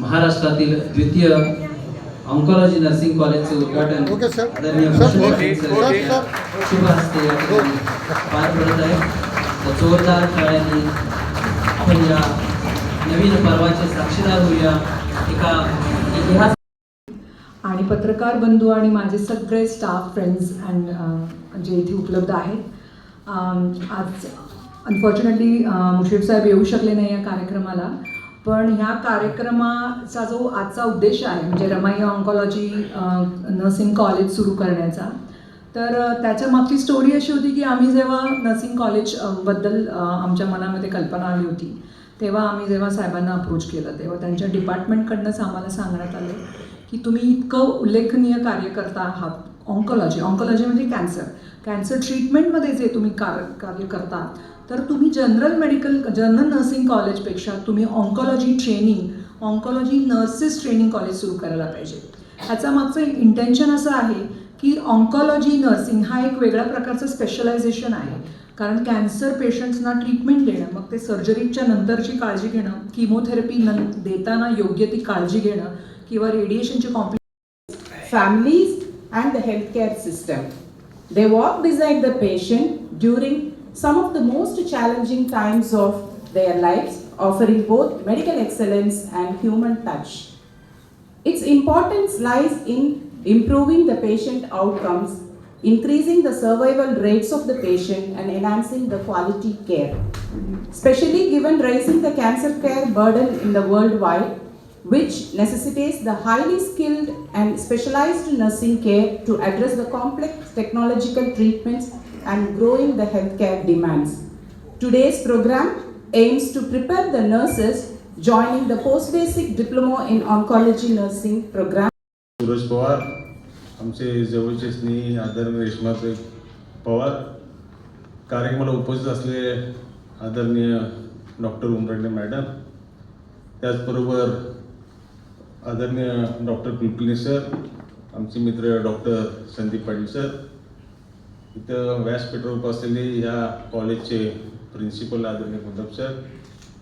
महाराष्ट्रातील द्वितीय oncology nursing कॉलेजचे उद्घाटन. आदरणीय. शुभ हस्ते या ठिकाणी पार पडत आहे. तर जोरदार टाळ्यांनी आपण या नवीन पर्वाचे साक्षीदार होऊया. एका इतिहास आणि पत्रकार बंधू आणि माझे सगळे स्टाफ फ्रेंड्स अँड जे इथे उपलब्ध आहेत. आज अनफॉर्च्युनेटली मुश्रीफ साहेब येऊ शकले नाही या कार्यक्रमाला. पण ह्या कार्यक्रमाचा जो आजचा उद्देश आहे म्हणजे रमाई ऑन्कॉलॉजी नर्सिंग कॉलेज सुरू करण्याचा तर त्याच्या मागची स्टोरी अशी होती की आम्ही जेव्हा नर्सिंग कॉलेजबद्दल आमच्या मनामध्ये कल्पना आली होती तेव्हा आम्ही जेव्हा साहेबांना अप्रोच केलं तेव्हा त्यांच्या डिपार्टमेंटकडनंच आम्हाला सांगण्यात आलं की तुम्ही इतकं उल्लेखनीय कार्य करता आहात. ऑन्कॉलॉजी ऑन्कॉलॉजी म्हणजे कॅन्सर कॅन्सर ट्रीटमेंटमध्ये जे तुम्ही कार कार्य करता तर तुम्ही जनरल मेडिकल जनरल नर्सिंग कॉलेजपेक्षा तुम्ही oncology training oncology nurses training college सुरू करायला पाहिजे. ह्याचा मागचं इंटेन्शन असं आहे की ऑन्कॉलॉजी नर्सिंग हा एक वेगळ्या प्रकारचं स्पेशलायझेशन आहे. कारण कॅन्सर पेशंट्सना ट्रीटमेंट देणं मग ते सर्जरीच्या नंतरची काळजी घेणं किमोथेरपी न देताना योग्य ती काळजी घेणं किंवा रेडिएशनची कॉम्प्लिक families and the healthcare system. They walk beside the patient during some of the most challenging times of their lives, offering both medical excellence and human touch. Its importance lies in improving the patient outcomes, increasing the survival rates of the patient, and enhancing the quality care. Especially given rising the cancer care burden in the worldwide, which necessitates the highly skilled and specialized nursing care to address the complex technological treatments and growing the healthcare demands. Today's program aims to prepare the nurses joining the post-basic diploma in oncology nursing program Suraj Pawar आमचे जवळचे स्नेही आदरणीय रेश्माताई पवार कार्यक्रमाला उपस्थित असलेले आदरणीय doctor उमरंडे madam त्याचबरोबर आदरणीय डॉक्टर कुलकर्णी सर आमचे मित्र डॉक्टर संदीप पाटील सर इथं व्यासपीठावर उपसलेले ह्या कॉलेजचे प्रिन्सिपल आदरणीय गुंडप सर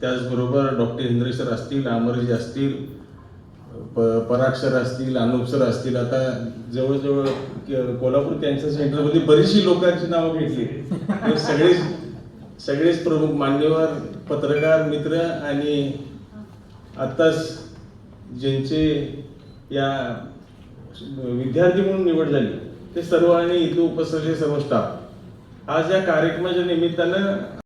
त्याचबरोबर डॉक्टर इंद्रे सर असतील अमरजी असतील प पराग सर असतील अनुप सर असतील आता जवळजवळ कोल्हापूर कॅन्सर सेंटरमध्ये बरीचशी लोकांची नावं घेतली. सगळेच सगळेच प्रमुख मान्यवर पत्रकार मित्र आणि आत्ताच ज्यांचे या विद्यार्थी म्हणून निवड झाली ते सर्व आणि इथे उपस्थित सर्व स्टाफ आज या कार्यक्रमाच्या निमित्तानं